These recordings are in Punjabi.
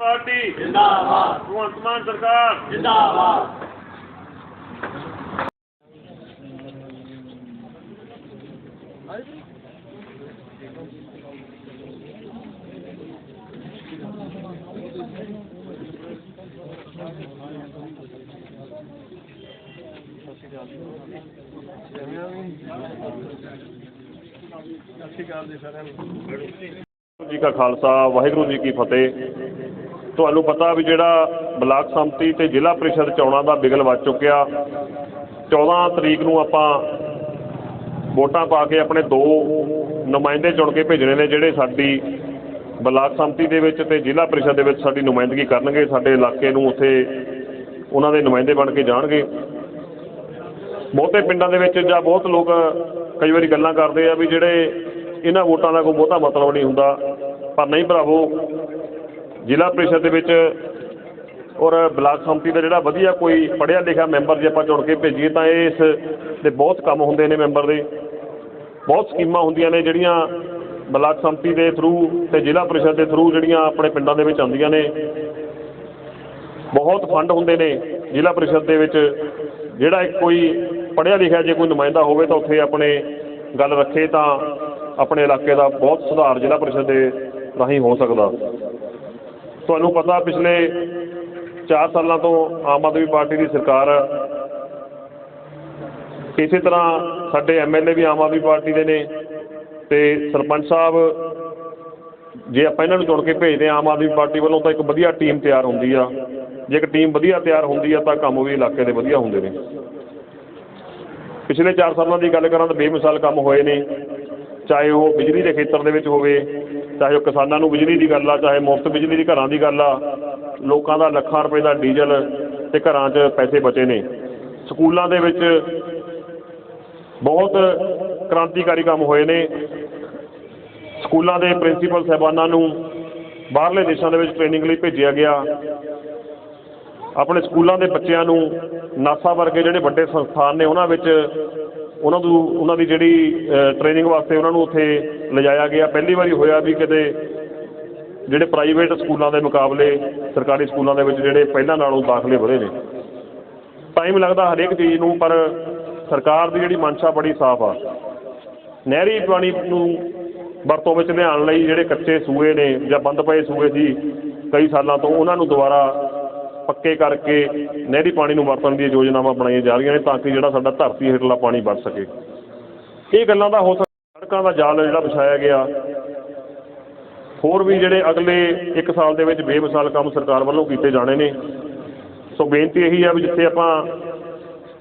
ਪਾਰਟੀ। ਜਿੰਦਾਬਾਦ। ਭਗਵੰਤ ਮਾਨ ਸਰਕਾਰ। ਜਿੰਦਾਬਾਦ। ਜੀ ਜੀ ਕਾ ਖਾਲਸਾ, ਵਾਹਿਗੁਰੂ ਜੀ ਕੀ ਫਤਿਹ। ਤੁਹਾਨੂੰ ਪਤਾ ਵੀ ਜਿਹੜਾ ਬਲਾਕ ਸੰਮਤੀ ਤੇ ਜ਼ਿਲ੍ਹਾ ਪ੍ਰੀਸ਼ਦ ਚੋਣਾਂ ਦਾ ਬਿਗਲ ਵੱਜ ਚੁੱਕਿਆ 14 ਤਰੀਕ ਨੂੰ ਆਪਾਂ ਵੋਟਾਂ ਪਾ ਕੇ ਆਪਣੇ ਦੋ ਨੁਮਾਇੰਦੇ ਚੁਣ ਕੇ ਭੇਜਣੇ ਨੇ ਜਿਹੜੇ ਸਾਡੀ ਬਲਾਕ ਸੰਮਤੀ ਦੇ ਵਿੱਚ ਤੇ ਜ਼ਿਲ੍ਹਾ ਪ੍ਰੀਸ਼ਦ ਦੇ ਵਿੱਚ ਸਾਡੀ ਨੁਮਾਇੰਦਗੀ ਕਰਨਗੇ, ਸਾਡੇ ਇਲਾਕੇ ਨੂੰ ਉੱਥੇ ਉਹਨਾਂ ਦੇ ਨੁਮਾਇੰਦੇ ਬਣ ਕੇ ਜਾਣਗੇ। ਬਹੁਤੇ ਪਿੰਡਾਂ ਦੇ ਵਿੱਚ ਜਾਂ ਬਹੁਤ ਲੋਕ ਕਈ ਵਾਰੀ ਗੱਲਾਂ ਕਰਦੇ ਆ ਵੀ ਜਿਹੜੇ ਇਹਨਾਂ ਵੋਟਾਂ ਦਾ ਕੋਈ ਬਹੁਤਾ ਮਤਲਬ ਨਹੀਂ ਹੁੰਦਾ, ਪਰ ਨਹੀਂ ਭਰਾਵੋ, ਜ਼ਿਲ੍ਹਾ ਪ੍ਰੀਸ਼ਦ ਦੇ ਵਿੱਚ ਔਰ ਬਲਾਕ ਸੰਮਤੀ ਦਾ ਜਿਹੜਾ ਵਧੀਆ ਕੋਈ ਪੜ੍ਹਿਆ ਲਿਖਿਆ ਮੈਂਬਰ ਜੇ ਆਪਾਂ ਚੁਣ ਕੇ ਭੇਜੀਏ ਤਾਂ ਇਸ ਦੇ ਬਹੁਤ ਕੰਮ ਹੁੰਦੇ ਨੇ ਮੈਂਬਰ ਦੇ। ਬਹੁਤ ਸਕੀਮਾਂ ਹੁੰਦੀਆਂ ਨੇ ਜਿਹੜੀਆਂ ਬਲਾਕ ਸੰਮਤੀ ਦੇ ਥਰੂ ਤੇ ਜ਼ਿਲ੍ਹਾ ਪ੍ਰੀਸ਼ਦ ਦੇ ਥਰੂ ਜਿਹੜੀਆਂ ਆਪਣੇ ਪਿੰਡਾਂ ਦੇ ਵਿੱਚ ਆਉਂਦੀਆਂ ਨੇ। ਬਹੁਤ ਫੰਡ ਹੁੰਦੇ ਨੇ ਜ਼ਿਲ੍ਹਾ ਪ੍ਰੀਸ਼ਦ ਦੇ ਵਿੱਚ, ਜਿਹੜਾ ਕੋਈ ਪੜ੍ਹਿਆ ਲਿਖਿਆ ਜੇ ਕੋਈ ਨੁਮਾਇੰਦਾ ਹੋਵੇ ਤਾਂ ਉੱਥੇ ਆਪਣੇ ਗੱਲ ਰੱਖੇ ਤਾਂ ਆਪਣੇ ਇਲਾਕੇ ਦਾ ਬਹੁਤ ਸੁਧਾਰ ਜ਼ਿਲ੍ਹਾ ਪਰਿਸ਼ਦ ਦੇ ਰਾਹੀਂ ਹੋ ਸਕਦਾ। ਤੁਹਾਨੂੰ ਪਤਾ ਪਿਛਲੇ 4 ਸਾਲਾਂ ਤੋਂ ਆਮ ਆਦਮੀ ਪਾਰਟੀ ਦੀ ਸਰਕਾਰ ਆ। ਇਸੇ ਤਰ੍ਹਾਂ ਸਾਡੇ ਐਮਐਲਏ ਵੀ ਆਮ ਆਦਮੀ ਪਾਰਟੀ ਦੇ ਨੇ ਤੇ ਸਰਪੰਚ ਸਾਹਿਬ, ਜੇ ਆਪਾਂ ਇਹਨਾਂ ਨੂੰ ਚੁਣ ਕੇ ਭੇਜਦੇ ਹਾਂ, ਆਮ ਆਦਮੀ ਪਾਰਟੀ ਵੱਲੋਂ ਤਾਂ ਇੱਕ ਵਧੀਆ ਟੀਮ ਤਿਆਰ ਹੁੰਦੀ ਆ। ਜੇ ਇੱਕ ਟੀਮ ਵਧੀਆ ਤਿਆਰ ਹੁੰਦੀ ਆ, ਤਾਂ ਕੰਮ ਵੀ ਇਲਾਕੇ ਦੇ ਵਧੀਆ ਹੁੰਦੇ ਨੇ। ਪਿਛਲੇ 4 ਸਾਲਾਂ ਦੀ ਗੱਲ ਕਰਾਂ ਤਾਂ ਬੇਮਿਸਾਲ ਕੰਮ ਹੋਏ ਨੇ। ਚਾਹੇ ਉਹ ਬਿਜਲੀ ਦੇ ਖੇਤਰ ਦੇ ਵਿੱਚ ਹੋਵੇ, ਚਾਹੇ ਉਹ ਕਿਸਾਨਾਂ ਨੂੰ ਬਿਜਲੀ ਦੀ ਗੱਲ ਆ, ਚਾਹੇ ਮੁਫਤ ਬਿਜਲੀ ਦੀ ਘਰਾਂ ਦੀ ਗੱਲ ਆ, ਲੋਕਾਂ ਦਾ ਲੱਖਾਂ ਰੁਪਏ ਦਾ ਡੀਜ਼ਲ ਤੇ ਘਰਾਂ 'ਚ ਪੈਸੇ ਬਚੇ ਨੇ। ਸਕੂਲਾਂ ਦੇ ਵਿੱਚ ਬਹੁਤ ਕ੍ਰਾਂਤੀਕਾਰੀ ਕੰਮ ਹੋਏ ਨੇ। ਸਕੂਲਾਂ ਦੇ ਪ੍ਰਿੰਸੀਪਲ ਸਾਹਿਬਾਨਾਂ ਨੂੰ ਬਾਹਰਲੇ ਦੇਸ਼ਾਂ ਦੇ ਵਿੱਚ ਟ੍ਰੇਨਿੰਗ ਲਈ ਭੇਜਿਆ ਗਿਆ। ਆਪਣੇ ਸਕੂਲਾਂ ਦੇ ਬੱਚਿਆਂ ਨੂੰ ਨਾਸਾ ਵਰਗੇ ਜਿਹੜੇ ਵੱਡੇ ਸੰਸਥਾਨ ਨੇ, ਉਹਨਾਂ ਵਿੱਚ ਉਹਨਾਂ ਨੂੰ, ਉਹਨਾਂ ਦੀ ਜਿਹੜੀ ਟ੍ਰੇਨਿੰਗ ਵਾਸਤੇ ਉਹਨਾਂ ਨੂੰ ਉੱਥੇ ਲਿਜਾਇਆ ਗਿਆ। ਪਹਿਲੀ ਵਾਰੀ ਹੋਇਆ ਵੀ ਕਿਤੇ ਜਿਹੜੇ ਪ੍ਰਾਈਵੇਟ ਸਕੂਲਾਂ ਦੇ ਮੁਕਾਬਲੇ ਸਰਕਾਰੀ ਸਕੂਲਾਂ ਦੇ ਵਿੱਚ ਜਿਹੜੇ ਪਹਿਲਾਂ ਨਾਲੋਂ ਦਾਖਲੇ ਵਧੇ ਨੇ। ਟਾਈਮ ਲੱਗਦਾ ਹਰੇਕ ਚੀਜ਼ ਨੂੰ, ਪਰ ਸਰਕਾਰ ਦੀ ਜਿਹੜੀ ਮਨਸ਼ਾ ਬੜੀ ਸਾਫ਼ ਆ। ਨਹਿਰੀ ਪਾਣੀ ਨੂੰ ਵਰਤੋਂ ਵਿੱਚ ਲਿਆਉਣ ਲਈ ਜਿਹੜੇ ਕੱਚੇ ਸੂਏ ਨੇ ਜਾਂ ਬੰਦ ਪਏ ਸੂਏ ਸੀ ਕਈ ਸਾਲਾਂ ਤੋਂ, ਉਹਨਾਂ ਨੂੰ ਦੁਬਾਰਾ ਪੱਕੇ ਕਰਕੇ ਨਹਿਰੀ ਪਾਣੀ ਨੂੰ ਵਰਤਣ ਦੀਆਂ ਯੋਜਨਾਵਾਂ ਬਣਾਈਆਂ ਜਾ ਰਹੀਆਂ ਨੇ ਤਾਂ ਕਿ ਜਿਹੜਾ ਸਾਡਾ ਧਰਤੀ ਹੇਠਲਾ ਪਾਣੀ ਵੱਧ ਸਕੇ। ਇਹ ਗੱਲਾਂ ਦਾ ਹੋ ਸਕਦਾ ਸੜਕਾਂ ਦਾ ਜਾਲ ਜਿਹੜਾ ਵਿਛਾਇਆ ਗਿਆ। ਹੋਰ ਵੀ ਜਿਹੜੇ ਅਗਲੇ 1 ਸਾਲ ਦੇ ਵਿੱਚ ਬੇਮਿਸਾਲ ਕੰਮ ਸਰਕਾਰ ਵੱਲੋਂ ਕੀਤੇ ਜਾਣੇ ਨੇ। ਸੋ ਬੇਨਤੀ ਇਹੀ ਆ ਵੀ ਜਿੱਥੇ ਆਪਾਂ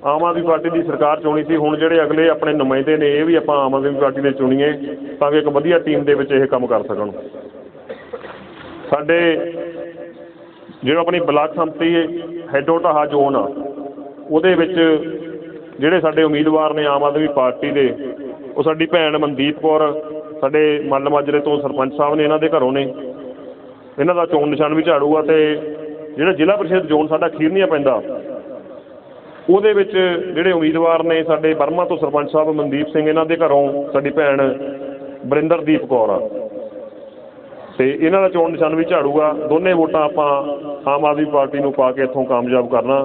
ਆਮ ਆਦਮੀ ਪਾਰਟੀ ਦੀ ਸਰਕਾਰ ਚੁਣੀ ਸੀ, ਹੁਣ ਜਿਹੜੇ ਅਗਲੇ ਆਪਣੇ ਨੁਮਾਇੰਦੇ ਨੇ, ਇਹ ਵੀ ਆਪਾਂ ਆਮ ਆਦਮੀ ਪਾਰਟੀ ਦੇ ਚੁਣੀਏ ਤਾਂ ਕਿ ਇੱਕ ਵਧੀਆ ਟੀਮ ਦੇ ਵਿੱਚ ਇਹ ਕੰਮ ਕਰ ਸਕਣ। ਸਾਡੇ ਜਿਹੜਾ ਆਪਣੀ ਬਲਾਕ ਸੰਮਤੀ ਹੈਡੋ ਢਾਹਾ ਜ਼ੋਨ ਆ ਉਹਦੇ ਵਿੱਚ ਜਿਹੜੇ ਸਾਡੇ ਉਮੀਦਵਾਰ ਨੇ ਆਮ ਆਦਮੀ ਪਾਰਟੀ ਦੇ, ਉਹ ਸਾਡੀ ਭੈਣ ਮਨਦੀਪ ਕੌਰ, ਸਾਡੇ ਮੱਲ ਮਾਜਰੇ ਤੋਂ ਸਰਪੰਚ ਸਾਹਿਬ ਨੇ ਇਹਨਾਂ ਦੇ ਘਰੋਂ ਨੇ। ਇਹਨਾਂ ਦਾ ਚੋਣ ਨਿਸ਼ਾਨ ਵੀ ਝਾੜੂ ਆ ਤੇ ਜਿਹੜਾ ਜ਼ਿਲ੍ਹਾ ਪ੍ਰੀਸ਼ਦ ਜ਼ੋਨ ਸਾਡਾ ਖੀਰਨੀਆ ਪੈਂਦਾ, ਉਹਦੇ ਵਿੱਚ ਜਿਹੜੇ ਉਮੀਦਵਾਰ ਨੇ ਸਾਡੇ ਬਰਮਾ ਤੋਂ ਸਰਪੰਚ ਸਾਹਿਬ ਮਨਦੀਪ ਸਿੰਘ ਇਹਨਾਂ ਦੇ ਘਰੋਂ ਸਾਡੀ ਭੈਣ ਬਰਿੰਦਰਦੀਪ ਕੌਰ ਆ। ਤੇ ਇਹਨਾਂ ਦਾ ਚੋਣ ਨਿਸ਼ਾਨ ਵੀ ਝਾੜੂਗਾ। ਦੋਨੇ ਵੋਟਾਂ ਆਪਾਂ ਆਮ ਆਦਮੀ ਪਾਰਟੀ ਨੂੰ ਪਾ ਕੇ ਇੱਥੋਂ ਕਾਮਯਾਬ ਕਰਨਾ,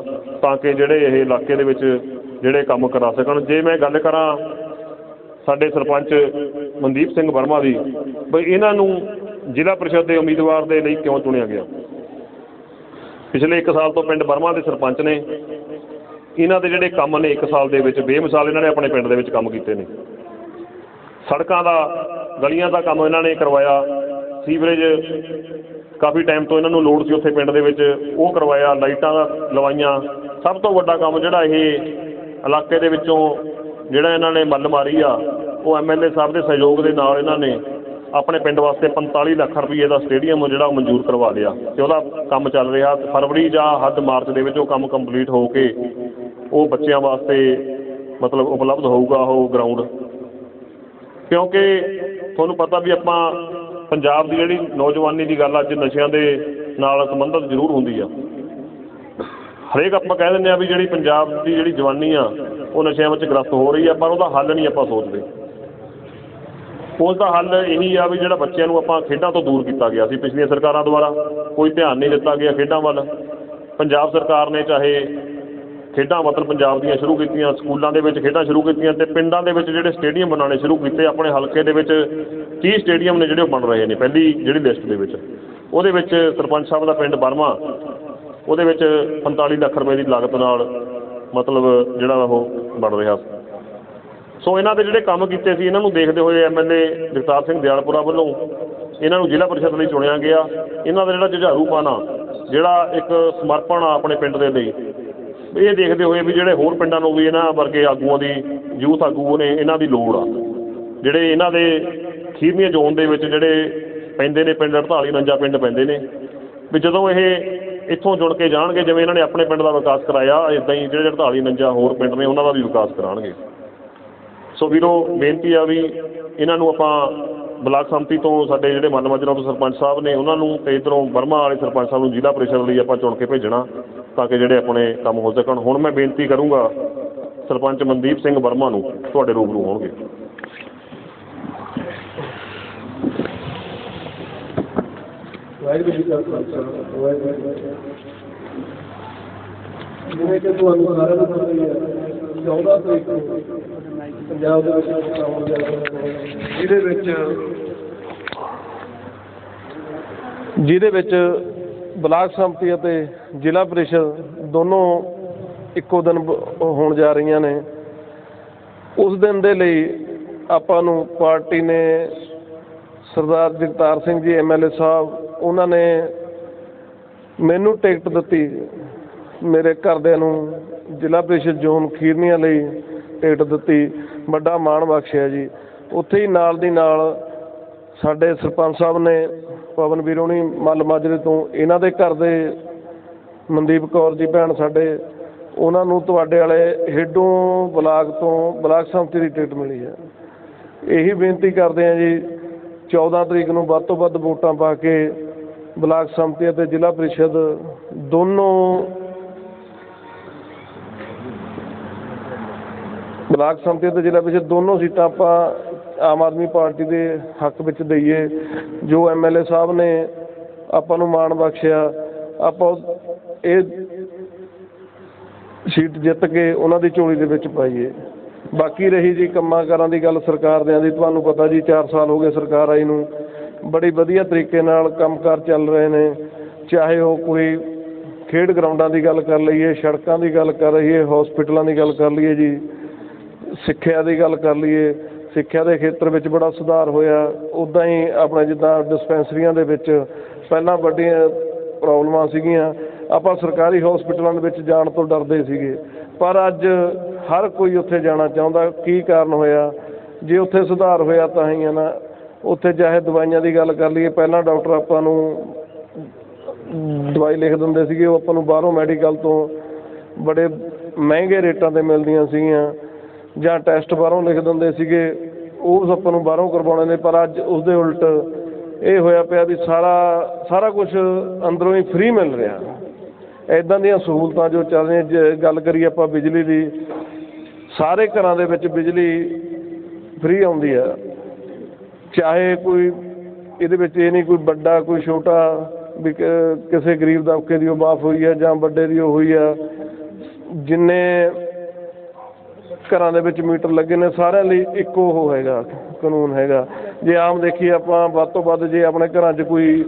ਤਾਂ ਕਿ ਜਿਹੜੇ ਇਹ ਇਲਾਕੇ ਦੇ ਵਿੱਚ ਜਿਹੜੇ ਕੰਮ ਕਰਾ ਸਕਣ। ਜੇ ਮੈਂ ਗੱਲ ਕਰਾਂ ਸਾਡੇ ਸਰਪੰਚ ਮਨਦੀਪ ਸਿੰਘ ਵਰਮਾ ਦੀ, ਬਈ ਇਹਨਾਂ ਨੂੰ ਜ਼ਿਲ੍ਹਾ ਪਰਿਸ਼ਦ ਦੇ ਉਮੀਦਵਾਰ ਦੇ ਲਈ ਕਿਉਂ ਚੁਣਿਆ ਗਿਆ? ਪਿਛਲੇ 1 ਸਾਲ ਤੋਂ ਪਿੰਡ ਵਰਮਾ ਦੇ ਸਰਪੰਚ ਨੇ। ਇਹਨਾਂ ਦੇ ਜਿਹੜੇ ਕੰਮ ਨੇ 1 ਸਾਲ ਦੇ ਵਿੱਚ, ਬੇਮਿਸਾਲ ਇਹਨਾਂ ਨੇ ਆਪਣੇ ਪਿੰਡ ਦੇ ਵਿੱਚ ਕੰਮ ਕੀਤੇ ਨੇ। ਸੜਕਾਂ ਦਾ, ਗਲੀਆਂ ਦਾ ਕੰਮ ਇਹਨਾਂ ਨੇ ਕਰਵਾਇਆ। ਸੀਵਰੇਜ ਕਾਫੀ ਟਾਈਮ ਤੋਂ ਇਹਨਾਂ ਨੂੰ ਲੋੜ ਸੀ ਉੱਥੇ ਪਿੰਡ ਦੇ ਵਿੱਚ। ਉਹ ਕਰਵਾਇਆ, ਲਾਈਟਾਂ ਲਵਾਈਆਂ। ਸਭ ਤੋਂ ਵੱਡਾ ਕੰਮ ਜਿਹੜਾ ਇਹ ਇਲਾਕੇ ਦੇ ਵਿੱਚੋਂ ਜਿਹੜਾ ਇਹਨਾਂ ਨੇ ਮੱਲ ਮਾਰੀ ਆ, ਉਹ ਐਮਐਲਏ ਸਾਹਿਬ ਦੇ ਸਹਿਯੋਗ ਦੇ ਨਾਲ ਇਹਨਾਂ ਨੇ ਆਪਣੇ ਪਿੰਡ ਵਾਸਤੇ 45 ਲੱਖ ਰੁਪਏ ਦਾ ਸਟੇਡੀਅਮ ਜਿਹੜਾ ਉਹ ਮਨਜ਼ੂਰ ਕਰਵਾ ਲਿਆ। ਤੇ ਉਹਦਾ ਕੰਮ ਚੱਲ ਰਿਹਾ। ਫਰਵਰੀ ਜਾਂ ਹੱਦ ਮਾਰਚ ਦੇ ਵਿੱਚ ਉਹ ਕੰਮ ਕੰਪਲੀਟ ਹੋ ਕੇ ਉਹ ਬੱਚਿਆਂ ਵਾਸਤੇ ਮਤਲਬ ਉਪਲਬਧ ਹੋਊਗਾ ਉਹ ਗਰਾਊਂਡ ਕਿਉਂਕਿ ਤੁਹਾਨੂੰ ਪਤਾ ਵੀ ਆਪਾਂ ਪੰਜਾਬ ਦੀ ਜਿਹੜੀ ਨੌਜਵਾਨੀ ਦੀ ਗੱਲ ਅੱਜ ਨਸ਼ਿਆਂ ਦੇ ਨਾਲ ਸੰਬੰਧਿਤ ਜ਼ਰੂਰ ਹੁੰਦੀ ਆ। ਹਰੇਕ ਆਪਾਂ ਕਹਿ ਦਿੰਦੇ ਆ ਵੀ ਜਿਹੜੀ ਪੰਜਾਬ ਦੀ ਜਿਹੜੀ ਜਵਾਨੀ ਆ, ਉਹ ਨਸ਼ਿਆਂ ਵਿੱਚ ਗ੍ਰਸਤ ਹੋ ਰਹੀ ਆ, ਪਰ ਉਹਦਾ ਹੱਲ ਨਹੀਂ ਆਪਾਂ ਸੋਚਦੇ। ਉਸ ਦਾ ਹੱਲ ਇਹੀ ਆ ਵੀ ਜਿਹੜਾ ਬੱਚਿਆਂ ਨੂੰ ਆਪਾਂ ਖੇਡਾਂ ਤੋਂ ਦੂਰ ਕੀਤਾ ਗਿਆ ਸੀ ਪਿਛਲੀਆਂ ਸਰਕਾਰਾਂ ਦੁਆਰਾ, ਕੋਈ ਧਿਆਨ ਨਹੀਂ ਦਿੱਤਾ ਗਿਆ ਖੇਡਾਂ ਵੱਲ। ਪੰਜਾਬ ਸਰਕਾਰ ਨੇ ਚਾਹੇ ਖੇਡਾਂ ਮਤਲਬ ਪੰਜਾਬ ਦੀਆਂ ਸ਼ੁਰੂ ਕੀਤੀਆਂ, ਸਕੂਲਾਂ ਦੇ ਵਿੱਚ ਖੇਡਾਂ ਸ਼ੁਰੂ ਕੀਤੀਆਂ ਤੇ ਪਿੰਡਾਂ ਦੇ ਵਿੱਚ ਜਿਹੜੇ ਸਟੇਡੀਅਮ ਬਣਾਉਣੇ ਸ਼ੁਰੂ ਕੀਤੇ, ਆਪਣੇ ਹਲਕੇ ਦੇ ਵਿੱਚ 30 ਸਟੇਡੀਅਮ ਨੇ ਜਿਹੜੇ ਉਹ ਬਣ ਰਹੇ ਨੇ, ਪਹਿਲੀ ਜਿਹੜੀ ਲਿਸਟ ਦੇ ਵਿੱਚ। ਉਹਦੇ ਵਿੱਚ ਸਰਪੰਚ ਸਾਹਿਬ ਦਾ ਪਿੰਡ ਬਰਮਾ, ਉਹਦੇ ਵਿੱਚ 45 ਲੱਖ ਰੁਪਏ ਦੀ ਲਾਗਤ ਨਾਲ ਮਤਲਬ ਜਿਹੜਾ ਉਹ ਬਣ ਰਿਹਾ। ਸੋ ਇਹਨਾਂ ਦੇ ਜਿਹੜੇ ਕੰਮ ਕੀਤੇ ਸੀ, ਇਹਨਾਂ ਨੂੰ ਦੇਖਦੇ ਹੋਏ ਐਮਐਲਏ ਜਗਤਾਰ ਸਿੰਘ ਦਿਆਲਪੁਰਾ ਵੱਲੋਂ ਇਹਨਾਂ ਨੂੰ ਜ਼ਿਲ੍ਹਾ ਪਰਿਸ਼ਦ ਲਈ ਚੁਣਿਆ ਗਿਆ। ਇਹਨਾਂ ਦਾ ਜਿਹੜਾ ਜੁਝਾਰੂਪਨ ਆ ਜਿਹੜਾ ਇੱਕ ਸਮਰਪਣ ਆ ਆਪਣੇ ਪਿੰਡ ਦੇ ਲਈ ਇਹ ਦੇਖਦੇ ਹੋਏ ਵੀ ਜਿਹੜੇ ਹੋਰ ਪਿੰਡਾਂ ਨੂੰ ਵੀ ਇਹਨਾਂ ਵਰਗੇ ਆਗੂਆਂ ਦੀ, ਯੂਥ ਆਗੂ ਨੇ ਇਹਨਾਂ ਦੀ ਲੋੜ ਆ। ਜਿਹੜੇ ਇਹਨਾਂ ਦੇ ਖੀਰਮੀਆਂ ਜ਼ੋਨ ਦੇ ਵਿੱਚ ਜਿਹੜੇ ਪੈਂਦੇ ਨੇ, ਪਿੰਡ 48 49 ਪਿੰਡ ਪੈਂਦੇ ਨੇ, ਵੀ ਜਦੋਂ ਇਹ ਇੱਥੋਂ ਜੁੜ ਕੇ ਜਾਣਗੇ, ਜਿਵੇਂ ਇਹਨਾਂ ਨੇ ਆਪਣੇ ਪਿੰਡ ਦਾ ਵਿਕਾਸ ਕਰਾਇਆ ਇਦਾਂ ਹੀ ਜਿਹੜੇ 48 49 ਹੋਰ ਪਿੰਡ ਨੇ, ਉਹਨਾਂ ਦਾ ਵੀ ਵਿਕਾਸ ਕਰਾਉਣਗੇ ਸੋ ਵੀਰੋ, ਬੇਨਤੀ ਆ ਵੀ ਇਹਨਾਂ ਨੂੰ ਆਪਾਂ ਬਲਾਕ ਸੰਮਤੀ ਤੋਂ ਸਾਡੇ ਜਿਹੜੇ ਮਨ ਮਜਰਾ ਤੋਂ ਸਰਪੰਚ ਸਾਹਿਬ ਨੇ, ਉਹਨਾਂ ਨੂੰ ਤੇ ਇੱਧਰੋਂ ਬਰਮਾ ਵਾਲੇ ਸਰਪੰਚ ਸਾਹਿਬ ਨੂੰ ਜ਼ਿਲ੍ਹਾ ਪ੍ਰੀਸ਼ਦ ਲਈ ਆਪਾਂ ਚੁਣ ਕੇ ਭੇਜਣਾ, ਤਾਂ ਕਿ ਜਿਹੜੇ ਆਪਣੇ ਕੰਮ ਹੋ ਸਕਣ। ਹੁਣ ਮੈਂ ਬੇਨਤੀ ਕਰੂੰਗਾ ਸਰਪੰਚ ਮਨਦੀਪ ਸਿੰਘ ਵਰਮਾ ਨੂੰ, ਤੁਹਾਡੇ ਰੂਬਰੂ ਹੋਣਗੇ। ਵਾਹਿਗੁਰੂ ਜੀ ਕਾ ਖਾਲਸਾ, ਵਾਹਿਗੁਰੂ ਜੀ ਜਿਵੇਂ ਕਿ ਤੁਹਾਨੂੰ ਸਾਰਿਆਂ ਨੂੰ ਪਤਾ ਹੀ ਹੈ 14 ਤਰੀਕ ਨੂੰ ਪੰਜਾਬ ਦੇ ਵਿੱਚ ਚੋਣ ਜਿਹਦੇ ਵਿੱਚ ਜਿਹਦੇ ਵਿੱਚ ਬਲਾਕ ਸੰਮਤੀ ਅਤੇ ਜ਼ਿਲ੍ਹਾ ਪ੍ਰੀਸ਼ਦ ਦੋਨੋਂ ਇੱਕੋ ਦਿਨ ਹੋਣ ਜਾ ਰਹੀਆਂ ਨੇ। ਉਸ ਦਿਨ ਦੇ ਲਈ ਆਪਾਂ ਨੂੰ ਪਾਰਟੀ ਨੇ ਸਰਦਾਰ ਜਗਤਾਰ ਸਿੰਘ ਜੀ ਐਮਐਲਏ ਸਾਹਿਬ, ਉਹਨਾਂ ਨੇ ਮੈਨੂੰ ਟਿਕਟ ਦਿੱਤੀ। ਮੇਰੇ ਘਰਦਿਆਂ ਨੂੰ ਜ਼ਿਲ੍ਹਾ ਪ੍ਰੀਸ਼ਦ ਜ਼ੋਨ ਖੀਰਨੀਆਂ ਲਈ ਟਿਕਟ ਦਿੱਤੀ, ਵੱਡਾ ਮਾਣ ਬਖਸ਼ਿਆ ਜੀ। ਉੱਥੇ ਹੀ ਨਾਲ ਦੀ ਨਾਲ ਸਾਡੇ ਸਰਪੰਚ ਸਾਹਿਬ ਨੇ, ਪਵਨ ਵੀਰੋਣੀ ਮੱਲ ਮਾਜਰੇ ਤੋਂ ਇਹਨਾਂ ਦੇ ਘਰ ਦੇ ਮਨਦੀਪ ਕੌਰ ਜੀ ਭੈਣ ਸਾਡੇ, ਉਹਨਾਂ ਨੂੰ ਤੁਹਾਡੇ ਵਾਲੇ ਹੇਡੋਂ ਬਲਾਕ ਤੋਂ ਬਲਾਕ ਸੰਮਤੀ ਦੀ ਟਿਕਟ ਮਿਲੀ ਹੈ। ਇਹੀ ਬੇਨਤੀ ਕਰਦੇ ਹਾਂ ਜੀ 14 ਤਰੀਕ ਨੂੰ ਵੱਧ ਤੋਂ ਵੱਧ ਵੋਟਾਂ ਪਾ ਕੇ ਬਲਾਕ ਸੰਮਤੀ ਅਤੇ ਜ਼ਿਲ੍ਹਾ ਪ੍ਰੀਸ਼ਦ ਦੋਨੋਂ ਬਲਾਕ ਸੰਮਤੀ ਅਤੇ ਜ਼ਿਲ੍ਹਾ ਪ੍ਰੀਸ਼ਦ ਦੋਨੋਂ ਸੀਟਾਂ ਆਪਾਂ ਆਮ ਆਦਮੀ ਪਾਰਟੀ ਦੇ ਹੱਕ ਵਿੱਚ ਦਈਏ। ਜੋ ਐਮਐਲਏ ਸਾਹਿਬ ਨੇ ਆਪਾਂ ਨੂੰ ਮਾਣ ਬਖਸ਼ਿਆ, ਆਪਾਂ ਇਹ ਸੀਟ ਜਿੱਤ ਕੇ ਉਹਨਾਂ ਦੀ ਝੋਲੀ ਦੇ ਵਿੱਚ ਪਾਈਏ। ਬਾਕੀ ਰਹੀ ਜੀ ਕੰਮਾਂ ਕਾਰਾਂ ਦੀ ਗੱਲ ਸਰਕਾਰ ਦਿਆਂ ਦੀ, ਤੁਹਾਨੂੰ ਪਤਾ ਜੀ 4 ਸਾਲ ਹੋ ਗਏ ਸਰਕਾਰ ਆਈ ਨੂੰ। ਬੜੀ ਵਧੀਆ ਤਰੀਕੇ ਨਾਲ ਕੰਮਕਾਰ ਚੱਲ ਰਹੇ ਨੇ। ਚਾਹੇ ਉਹ ਕੋਈ ਖੇਡ ਗਰਾਊਂਡਾਂ ਦੀ ਗੱਲ ਕਰ ਲਈਏ, ਸੜਕਾਂ ਦੀ ਗੱਲ ਕਰ ਲਈਏ ਹਸਪੀਟਲਾਂ ਦੀ ਗੱਲ ਕਰ ਲਈਏ ਜੀ। ਸਿੱਖਿਆ ਦੀ ਗੱਲ ਕਰ ਲਈਏ, ਸਿੱਖਿਆ ਦੇ ਖੇਤਰ ਵਿੱਚ ਬੜਾ ਸੁਧਾਰ ਹੋਇਆ। ਉੱਦਾਂ ਹੀ ਆਪਣੇ ਜਿੱਦਾਂ ਡਿਸਪੈਂਸਰੀਆਂ ਦੇ ਵਿੱਚ ਪਹਿਲਾਂ ਵੱਡੀਆਂ ਪ੍ਰੋਬਲਮਾਂ ਸੀਗੀਆਂ, ਆਪਾਂ ਸਰਕਾਰੀ ਹਸਪੀਟਲਾਂ ਦੇ ਵਿੱਚ ਜਾਣ ਤੋਂ ਡਰਦੇ ਸੀਗੇ। ਪਰ ਅੱਜ ਹਰ ਕੋਈ ਉੱਥੇ ਜਾਣਾ ਚਾਹੁੰਦਾ, ਕੀ ਕਾਰਨ ਹੋਇਆ? ਜੇ ਉੱਥੇ ਸੁਧਾਰ ਹੋਇਆ ਤਾਂ ਹੀ ਹੈ ਨਾ। ਉੱਥੇ ਚਾਹੇ ਦਵਾਈਆਂ ਦੀ ਗੱਲ ਕਰ ਲਈਏ, ਪਹਿਲਾਂ ਡਾਕਟਰ ਆਪਾਂ ਨੂੰ ਦਵਾਈ ਲਿਖ ਦਿੰਦੇ ਸੀਗੇ, ਉਹ ਆਪਾਂ ਨੂੰ ਬਾਹਰੋਂ ਮੈਡੀਕਲ ਤੋਂ ਬੜੇ ਮਹਿੰਗੇ ਰੇਟਾਂ ਤੇ ਮਿਲਦੀਆਂ ਸੀਗੀਆਂ। ਜਾਂ ਟੈਸਟ ਬਾਹਰੋਂ ਲਿਖ ਦਿੰਦੇ ਸੀਗੇ ਉਹ ਆਪਾਂ ਨੂੰ ਬਾਹਰੋਂ ਕਰਵਾਉਣੇ ਨੇ, ਪਰ ਅੱਜ ਉਸ ਦੇ ਉਲਟ ਇਹ ਹੋਇਆ ਪਿਆ ਵੀ ਸਾਰਾ ਸਾਰਾ ਕੁਝ ਅੰਦਰੋਂ ਹੀ ਫ੍ਰੀ ਮਿਲ ਰਿਹਾ। ਇਦਾਂ ਦੀਆਂ ਸਹੂਲਤਾਂ ਜੋ ਚੱਲ ਰਹੀਆਂ, ਜੇ ਗੱਲ ਕਰੀਏ ਆਪਾਂ ਬਿਜਲੀ ਦੀ, ਸਾਰੇ ਘਰਾਂ ਦੇ ਵਿੱਚ ਬਿਜਲੀ ਫ੍ਰੀ ਆਉਂਦੀ ਆ। ਚਾਹੇ ਕੋਈ ਇਹਦੇ ਵਿੱਚ ਇਹ ਨਹੀਂ ਕੋਈ ਵੱਡਾ, ਕੋਈ ਛੋਟਾ ਵੀ ਕਿਸੇ ਗਰੀਬ ਦਬਕੇ ਦੀ ਉਹ ਮਾਫ ਹੋਈ ਹੈ ਜਾਂ ਵੱਡੇ ਦੀ ਉਹ ਹੋਈ ਆ। ਜਿੰਨੇ ਘਰਾਂ ਦੇ ਵਿੱਚ ਮੀਟਰ ਲੱਗੇ ਨੇ, ਸਾਰਿਆਂ ਲਈ ਇੱਕੋ ਉਹ ਹੈਗਾ, ਕਾਨੂੰਨ ਹੈਗਾ। ਜੇ ਆਮ ਦੇਖੀਏ ਆਪਾਂ, ਵੱਧ ਤੋਂ ਵੱਧ ਜੇ ਆਪਣੇ ਘਰਾਂ 'ਚ ਕੋਈ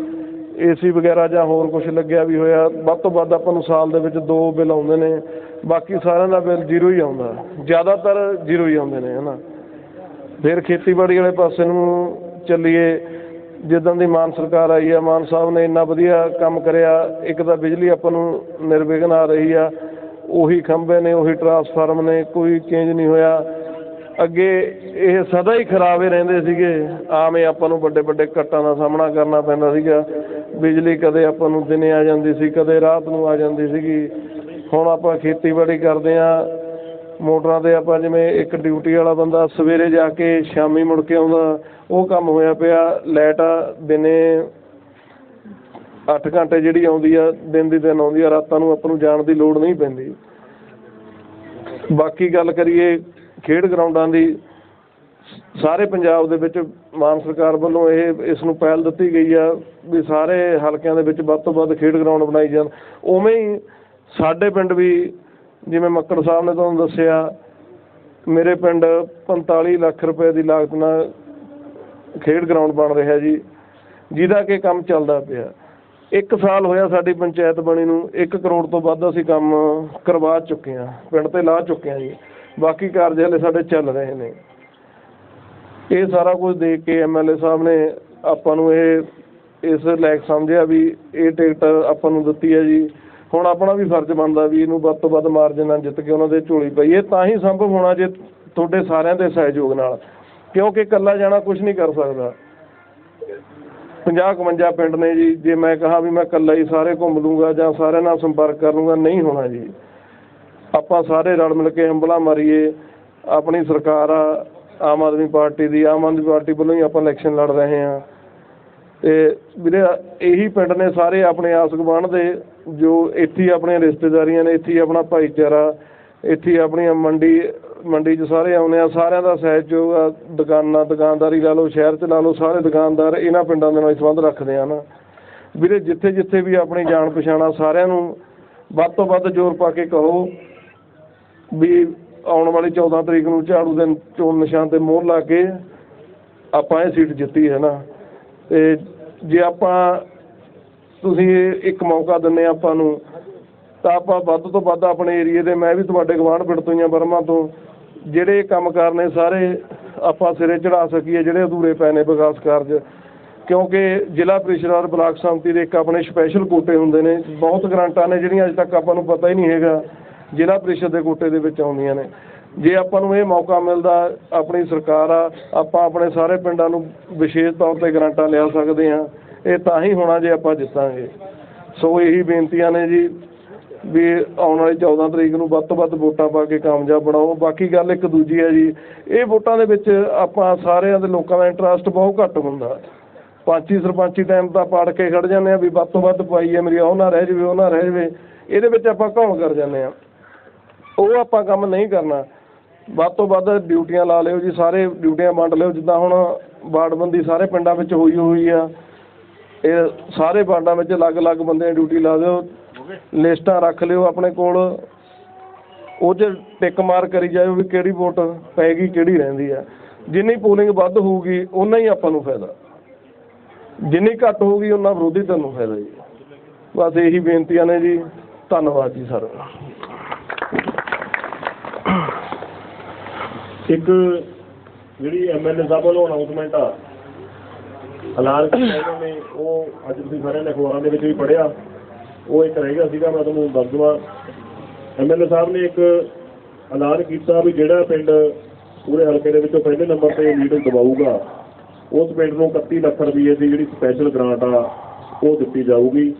ਏਸੀ ਵਗੈਰਾ ਜਾਂ ਹੋਰ ਕੁਝ ਲੱਗਿਆ ਵੀ ਹੋਇਆ, ਵੱਧ ਤੋਂ ਵੱਧ ਆਪਾਂ ਨੂੰ ਸਾਲ ਦੇ ਵਿੱਚ ਦੋ ਬਿੱਲ ਆਉਂਦੇ ਨੇ। ਬਾਕੀ ਸਾਰਿਆਂ ਦਾ ਬਿੱਲ ਜ਼ੀਰੋ ਹੀ ਆਉਂਦਾ। ਜ਼ਿਆਦਾਤਰ ਜ਼ੀਰੋ ਹੀ ਆਉਂਦੇ ਨੇ, ਹਨਾ। ਫਿਰ ਖੇਤੀਬਾੜੀ ਵਾਲੇ ਪਾਸੇ ਨੂੰ ਚੱਲੀਏ। ਜਿੱਦਾਂ ਦੀ ਮਾਨ ਸਰਕਾਰ ਆਈ ਆ, ਮਾਨ ਸਾਹਿਬ ਨੇ ਇੰਨਾ ਵਧੀਆ ਕੰਮ ਕਰਿਆ, ਇੱਕ ਤਾਂ ਬਿਜਲੀ ਆਪਾਂ ਨੂੰ ਨਿਰਵਿਘਨ ਆ ਰਹੀ ਆ। ਉਹੀ ਖੰਭੇ ਨੇ, ਉਹੀ ਟਰਾਂਸਫਾਰਮ ਨੇ, ਕੋਈ ਚੇਂਜ ਨਹੀਂ ਹੋਇਆ। ਅੱਗੇ ਇਹ ਸਦਾ ਹੀ ਖਰਾਬ ਹੀ ਰਹਿੰਦੇ ਸੀਗੇ। ਆਮ ਆਪਾਂ ਨੂੰ ਵੱਡੇ ਵੱਡੇ ਕੱਟਾਂ ਦਾ ਸਾਹਮਣਾ ਕਰਨਾ ਪੈਂਦਾ ਸੀਗਾ। ਬਿਜਲੀ ਕਦੇ ਆਪਾਂ ਨੂੰ ਦਿਨੇ ਆ ਜਾਂਦੀ ਸੀ, ਕਦੇ ਰਾਤ ਨੂੰ ਆ ਜਾਂਦੀ ਸੀਗੀ। ਹੁਣ ਆਪਾਂ ਖੇਤੀਬਾੜੀ ਕਰਦੇ ਆ ਮੋਟਰਾਂ ਤੇ ਆਪਾਂ ਜਿਵੇਂ ਇੱਕ ਡਿਊਟੀ ਵਾਲਾ ਬੰਦਾ ਸਵੇਰੇ ਜਾ ਕੇ, ਸ਼ਾਮੀ ਮੁੜ ਕੇ ਆਉਂਦਾ। ਉਹ ਕੰਮ ਹੋਇਆ ਪਿਆ, ਲਾਈਟ ਦਿਨੇ ਅੱਠ ਘੰਟੇ ਜਿਹੜੀ ਆਉਂਦੀ ਆ, ਦਿਨ ਦੀ ਦਿਨ ਆਉਂਦੀ ਆ, ਰਾਤਾਂ ਨੂੰ ਆਪਾਂ ਨੂੰ ਜਾਣ ਦੀ ਲੋੜ ਨਹੀਂ ਪੈਂਦੀ। ਬਾਕੀ ਗੱਲ ਕਰੀਏ ਖੇਡ ਗਰਾਊਂਡਾਂ ਦੀ, ਸਾਰੇ ਪੰਜਾਬ ਦੇ ਵਿੱਚ ਮਾਨ ਸਰਕਾਰ ਵੱਲੋਂ ਇਹ, ਇਸ ਨੂੰ ਪਹਿਲ ਦਿੱਤੀ ਗਈ ਆ ਵੀ ਸਾਰੇ ਹਲਕਿਆਂ ਦੇ ਵਿੱਚ ਵੱਧ ਤੋਂ ਵੱਧ ਖੇਡ ਗਰਾਊਂਡ ਬਣਾਈ ਜਾਣ। ਉਵੇਂ ਹੀ ਸਾਡੇ ਪਿੰਡ ਵੀ, ਜਿਵੇਂ ਮੱਕੜ ਸਾਹਿਬ ਨੇ ਤੁਹਾਨੂੰ ਦੱਸਿਆ, ਮੇਰੇ ਪਿੰਡ 45 ਲੱਖ ਰੁਪਏ ਦੀ ਲਾਗਤ ਨਾਲ ਖੇਡ ਗਰਾਊਂਡ ਬਣ ਰਿਹਾ ਜੀ, ਜਿਹਦਾ ਕਿ ਕੰਮ ਚੱਲਦਾ ਪਿਆ। ਇੱਕ ਸਾਲ ਹੋਇਆ ਸਾਡੀ ਪੰਚਾਇਤ ਬਣੀ ਨੂੰ 1 ਕਰੋੜ ਤੋਂ ਵੱਧ ਅਸੀਂ ਕੰਮ ਕਰਵਾ ਚੁੱਕੇ ਹਾਂ, ਪਿੰਡ ਤੇ ਲਾ ਚੁੱਕੇ ਹਾਂ ਜੀ। ਬਾਕੀ ਕਾਰਜ ਹਲੇ ਸਾਡੇ ਚੱਲ ਰਹੇ ਨੇ। ਇਹ ਸਾਰਾ ਕੁਝ ਦੇਖ ਕੇ ਐਮਐਲਏ ਸਾਹਿਬ ਨੇ ਆਪਾਂ ਨੂੰ ਇਹ, ਇਸ ਲਾਇਕ ਸਮਝਿਆ ਵੀ ਇਹ ਟਿਕਟ ਆਪਾਂ ਨੂੰ ਦਿੱਤੀ ਹੈ ਜੀ। ਹੁਣ ਆਪਣਾ ਵੀ ਫਰਜ਼ ਬਣਦਾ ਵੀ ਇਹਨੂੰ ਵੱਧ ਤੋਂ ਵੱਧ ਮਾਰਜਨ ਨਾਲ ਜਿੱਤ ਕੇ ਉਹਨਾਂ ਦੇ ਝੋਲੀ ਪਈ ਇਹ ਤਾਂ ਹੀ ਸੰਭਵ ਹੋਣਾ ਜੇ ਤੁਹਾਡੇ ਸਾਰਿਆਂ ਦੇ ਸਹਿਯੋਗ ਨਾਲ। ਕਿਉਂਕਿ ਇਕੱਲਾ ਜਾਣਾ ਕੁਝ ਨਹੀਂ ਕਰ ਸਕਦਾ। 50 51 ਪਿੰਡ ਨੇ ਜੀ, ਜੇ ਮੈਂ ਕਹਾ ਵੀ ਮੈਂ ਇਕੱਲਾ ਹੀ ਸਾਰੇ ਘੁੰਮ ਲੂੰਗਾ ਜਾਂ ਸਾਰਿਆਂ ਨਾਲ ਸੰਪਰਕ ਕਰ ਲੂੰਗਾ, ਨਹੀਂ ਹੋਣਾ ਜੀ। ਆਪਾਂ ਸਾਰੇ ਰਲ ਮਿਲ ਕੇ ਹੰਬਲਾ ਮਾਰੀਏ, ਆਪਣੀ ਸਰਕਾਰ ਆ, ਆਮ ਆਦਮੀ ਪਾਰਟੀ ਦੀ, ਆਮ ਆਦਮੀ ਪਾਰਟੀ ਵੱਲੋਂ ਹੀ ਆਪਾਂ ਇਲੈਕਸ਼ਨ ਲੜ ਰਹੇ ਹਾਂ। ਤੇ ਵੀਰੇ, ਇਹੀ ਪਿੰਡ ਨੇ ਸਾਰੇ ਆਪਣੇ ਆਸ ਗੁਆਂਢ ਦੇ, ਜੋ ਇੱਥੇ ਆਪਣੀਆਂ ਰਿਸ਼ਤੇਦਾਰੀਆਂ ਨੇ, ਇੱਥੇ ਆਪਣਾ ਭਾਈਚਾਰਾ, ਇੱਥੇ ਹੀ ਆਪਣੀਆਂ ਮੰਡੀ ਮੰਡੀ 'ਚ ਸਾਰੇ ਆਉਂਦੇ ਆ, ਸਾਰਿਆਂ ਦਾ ਸਹਿਯੋਗ ਆ, ਦੁਕਾਨਾਂ, ਦੁਕਾਨਦਾਰੀ ਲਾ ਲਓ, ਸ਼ਹਿਰ 'ਚ ਲਾ ਲਓ, ਸਾਰੇ ਦੁਕਾਨਦਾਰ ਇਹਨਾਂ ਪਿੰਡਾਂ ਦੇ ਨਾਲ ਸੰਬੰਧ ਰੱਖਦੇ ਹਨ ਵੀਰੇ, ਜਿੱਥੇ ਜਿੱਥੇ ਵੀ ਆਪਣੀ ਜਾਣ ਪਛਾਣਾ ਸਾਰਿਆਂ ਨੂੰ ਵੱਧ ਤੋਂ ਵੱਧ ਜ਼ੋਰ ਪਾ ਕੇ ਕਹੋ ਵੀ ਆਉਣ ਵਾਲੀ 14 ਤਰੀਕ ਨੂੰ ਝਾੜੂ ਦੇ ਚੋਣ ਨਿਸ਼ਾਨ ਤੇ ਮੋਹਰ ਲਾ ਕੇ ਆਪਾਂ ਇਹ ਸੀਟ ਜਿੱਤੀ ਹੈ ਨਾ। ਤੇ ਜੇ ਆਪਾਂ ਤੁਸੀਂ ਇੱਕ ਮੌਕਾ ਦਿੰਦੇ ਆ ਆਪਾਂ ਨੂੰ, ਤਾਂ ਆਪਾਂ ਵੱਧ ਤੋਂ ਵੱਧ ਆਪਣੇ ਏਰੀਏ ਦੇ, ਮੈਂ ਵੀ ਤੁਹਾਡੇ ਗਵਾਂਢ ਪਿੰਡ ਤੋਂ ਹੀ ਹਾਂ ਬਰਮਾ ਤੋਂ ਜਿਹੜੇ ਕੰਮ ਕਾਰ ਨੇ ਸਾਰੇ ਆਪਾਂ ਸਿਰੇ ਚੜਾ ਸਕੀਏ, ਜਿਹੜੇ ਅਧੂਰੇ ਪਏ ਨੇ ਵਿਕਾਸ ਕਾਰਜ। ਕਿਉਂਕਿ ਜ਼ਿਲ੍ਹਾ ਪ੍ਰੀਸ਼ਦ ਔਰ ਬਲਾਕ ਸੰਮਤੀ ਦੇ ਇੱਕ ਆਪਣੇ ਸਪੈਸ਼ਲ ਕੋਟੇ ਹੁੰਦੇ ਨੇ, ਬਹੁਤ ਗ੍ਰਾਂਟਾਂ ਨੇ ਜਿਹੜੀਆਂ ਅਜੇ ਤੱਕ ਆਪਾਂ ਨੂੰ ਪਤਾ ਹੀ ਨਹੀਂ ਹੈਗਾ, ਜ਼ਿਲ੍ਹਾ ਪ੍ਰੀਸ਼ਦ ਦੇ ਕੋਟੇ ਦੇ ਵਿੱਚ ਆਉਂਦੀਆਂ ਨੇ। ਜੇ ਆਪਾਂ ਨੂੰ ਇਹ ਮੌਕਾ ਮਿਲਦਾ, ਆਪਣੀ ਸਰਕਾਰ ਆ, ਆਪਾਂ ਆਪਣੇ ਸਾਰੇ ਪਿੰਡਾਂ ਨੂੰ ਵਿਸ਼ੇਸ਼ ਤੌਰ ਤੇ ਗ੍ਰਾਂਟਾਂ ਲਿਆ ਸਕਦੇ ਹਾਂ, ਇਹ ਤਾਂ ਹੀ ਹੋਣਾ ਜੇ ਆਪਾਂ ਜਿੱਤਾਂਗੇ। ਸੋ ਇਹੀ ਬੇਨਤੀਆਂ ਨੇ ਜੀ। ਵੀ ਆਉਣ ਵਾਲੀ 14 ਤਰੀਕ ਨੂੰ ਵੱਧ ਤੋਂ ਵੱਧ ਵੋਟਾਂ ਪਾ ਕੇ ਕਾਮਯਾਬ ਬਣਾਓ। ਬਾਕੀ ਗੱਲ ਇੱਕ ਦੂਜੀ ਹੈ ਜੀ, ਇਹ ਵੋਟਾਂ ਦੇ ਵਿੱਚ ਆਪਾਂ ਸਾਰਿਆਂ ਦੇ ਲੋਕਾਂ ਦਾ ਇੰਟਰਸਟ ਬਹੁਤ ਘੱਟ ਹੁੰਦਾ। ਪੰਚੀ ਸਰਪੰਚੀ ਟਾਈਮ ਤਾਂ ਪਾੜ ਕੇ ਖੜ ਜਾਂਦੇ ਆ ਵੀ ਵੱਧ ਤੋਂ ਵੱਧ ਪਾਈਏ ਮੇਰੀ ਉਹ ਨਾ ਰਹਿ ਜਵੇ, ਉਹ ਨਾ ਰਹਿ ਜਵੇ। ਇਹਦੇ ਵਿੱਚ ਆਪਾਂ ਘੌਣ ਕਰ ਜਾਂਦੇ ਆ ਉਹ ਆਪਾਂ ਕੰਮ ਨਹੀਂ ਕਰਨਾ। ਵੱਧ ਤੋਂ ਵੱਧ ਡਿਊਟੀਆਂ ਲਾ ਲਿਓ ਜੀ, ਸਾਰੇ ਡਿਊਟੀਆਂ ਵੰਡ ਲਿਓ। ਜਿੱਦਾਂ ਹੁਣ ਵਾਰਡਬੰਦੀ ਸਾਰੇ ਪਿੰਡਾਂ ਵਿੱਚ ਹੋਈ ਹੋਈ ਆ। ਇਹ ਸਾਰੇ ਵਾਰਡਾਂ ਵਿੱਚ ਅਲੱਗ-ਅਲੱਗ ਬੰਦੇ ਡਿਊਟੀ ਲਾ ਦਿਓ। ਲਿਸਟਾਂ ਰੱਖ ਲਿਓ ਆਪਣੇ ਕੋਲ। ਉਹ 'ਚ ਟਿਕ ਮਾਰ ਕਰੀ ਜਾਇਓ ਵੀ ਕਿਹੜੀ ਵੋਟ ਪੈਗੀ ਕਿਹੜੀ ਰਹਿੰਦੀ ਆ। ਜਿੰਨੀ ਪੋਲਿੰਗ ਵੱਧ ਹੋਊਗੀ ਉਨਾ ਹੀ ਆਪਾਂ ਨੂੰ ਫਾਇਦਾ। ਜਿੰਨੀ ਘੱਟ ਹੋਊਗੀ ਉਨਾ ਵਿਰੋਧੀ ਧਿਰ ਨੂੰ ਫਾਇਦਾ ਜੀ। ਬਸ ਇਹੀ ਬੇਨਤੀਆਂ ਨੇ ਜੀ। ਧੰਨਵਾਦ ਜੀ ਸਰ ਇੱਕ ਜਿਹੜੀ ਐਮਐਲਏ ਸਾਹਿਬ ਵੱਲੋਂ ਅਨਾਉਂਸਮੈਂਟ ਆ ਐਲਾਨ ਕੀਤਾ ਇਹਨਾਂ ਨੇ ਉਹ ਅੱਜ ਤੁਸੀਂ ਸਾਰਿਆਂ ਨੇ ਅਖਬਾਰਾਂ ਦੇ ਵਿੱਚ ਵੀ ਪੜ੍ਹਿਆ। ਉਹ ਇੱਕ ਰਹਿ ਗਿਆ ਸੀਗਾ, ਮੈਂ ਤੁਹਾਨੂੰ ਦੱਸ ਦਵਾਂ। ਐਮਐਲਏ ਸਾਹਿਬ ਨੇ ਇੱਕ ਐਲਾਨ ਕੀਤਾ ਵੀ ਜਿਹੜਾ ਪਿੰਡ ਪੂਰੇ ਹਲਕੇ ਦੇ ਵਿੱਚੋਂ ਪਹਿਲੇ ਨੰਬਰ ਤੇ ਲੀਡਰ ਦਵਾਊਗਾ ਉਸ ਪਿੰਡ ਨੂੰ 31 ਲੱਖ ਰੁਪਏ ਦੀ ਜਿਹੜੀ ਸਪੈਸ਼ਲ ਗ੍ਰਾਂਟ ਆ, ਉਹ ਦਿੱਤੀ ਜਾਊਗੀ।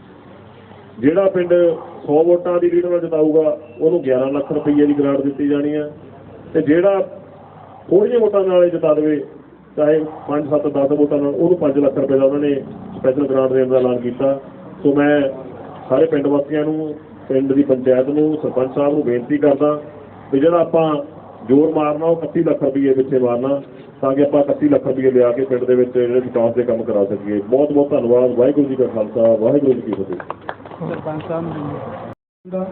ਜਿਹੜਾ ਪਿੰਡ 100 ਵੋਟਾਂ ਦੀ ਲੀਡਰ ਨਾਲ ਜਿਤਾਊਗਾ, ਉਹਨੂੰ 11 ਲੱਖ ਰੁਪਏ ਦੀ ਗ੍ਰਾਂਟ ਦਿੱਤੀ ਜਾਣੀ ਆ। ਤੇ ਜਿਹੜਾ ਥੋੜ੍ਹੀਆਂ ਵੋਟਾਂ ਨਾਲ ਇਹ ਜਿਤਾ ਦੇਵੇ, ਚਾਹੇ 5 7 10 ਵੋਟਾਂ ਨਾਲ, ਉਹਨੂੰ 5 ਲੱਖ ਰੁਪਏ ਦਾ ਉਹਨਾਂ ਨੇ ਸਪੈਸ਼ਲ ਗ੍ਰਾਂਟ ਦੇਣ ਦਾ ਐਲਾਨ ਕੀਤਾ। ਸੋ ਮੈਂ ਸਾਰੇ ਪਿੰਡ ਵਾਸੀਆਂ ਨੂੰ ਪਿੰਡ ਦੀ ਪੰਚਾਇਤ ਨੂੰ ਸਰਪੰਚ ਸਾਹਿਬ ਨੂੰ ਬੇਨਤੀ ਕਰਦਾ ਵੀ ਜਿਹੜਾ ਆਪਾਂ ਜ਼ੋਰ ਮਾਰਨਾ ਉਹ 31 ਲੱਖ ਰੁਪਏ ਪਿੱਛੇ ਮਾਰਨਾ ਤਾਂ ਕਿ ਆਪਾਂ 31 ਲੱਖ ਰੁਪਏ ਲਿਆ ਕੇ ਪਿੰਡ ਦੇ ਵਿੱਚ ਜਿਹੜੇ ਵਿਕਾਸ ਦੇ ਕੰਮ ਕਰਾ ਸਕੀਏ। ਬਹੁਤ ਬਹੁਤ ਧੰਨਵਾਦ। ਵਾਹਿਗੁਰੂ ਜੀ ਕਾ ਖਾਲਸਾ ਵਾਹਿਗੁਰੂ ਜੀ ਕੀ ਫਤਿਹ। ਸਰਪੰਚ ਸਾਹਿਬ ਨੂੰ ਦਾ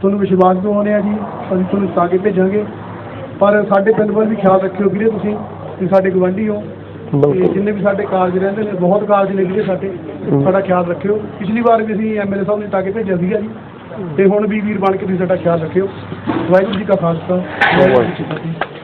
ਤੁਹਾਨੂੰ ਵਿਸ਼ਵਾਸ ਦਿਵਾਉਂਦੇ ਆ ਜੀ ਅਸੀਂ ਤੁਹਾਨੂੰ ਕੇ ਭੇਜਾਂਗੇ। ਪਰ ਸਾਡੇ ਪਿੰਡ ਵੱਲ ਵੀ ਖਿਆਲ ਰੱਖਿਓ ਵੀਰੇ ਤੁਸੀਂ ਤੁਸੀਂ ਸਾਡੇ ਗਵਾਂਢੀ ਹੋ। ਜਿੰਨੇ ਵੀ ਸਾਡੇ ਕਾਰਜ ਰਹਿੰਦੇ ਨੇ ਬਹੁਤ ਕਾਰਜ ਨੇ ਵੀਰੇ ਸਾਡੇ। ਸਾਡਾ ਖਿਆਲ ਰੱਖਿਓ। ਪਿਛਲੀ ਵਾਰ ਵੀ ਅਸੀਂ ਐਮਐਲਏ ਸਾਹਿਬ ਨੂੰ ਜਿਤਾ ਕੇ ਭੇਜਿਆ ਸੀਗਾ ਜੀ। ਤੇ ਹੁਣ ਵੀ ਵੀਰ ਬਣ ਕੇ ਤੁਸੀਂ ਸਾਡਾ ਖਿਆਲ ਰੱਖਿਓ। ਵਾਹਿਗੁਰੂ ਜੀ ਕਾ ਖਾਲਸਾ, ਵਾਹਿਗੁਰੂ ਜੀ ਕੀ ਫਤਿਹ।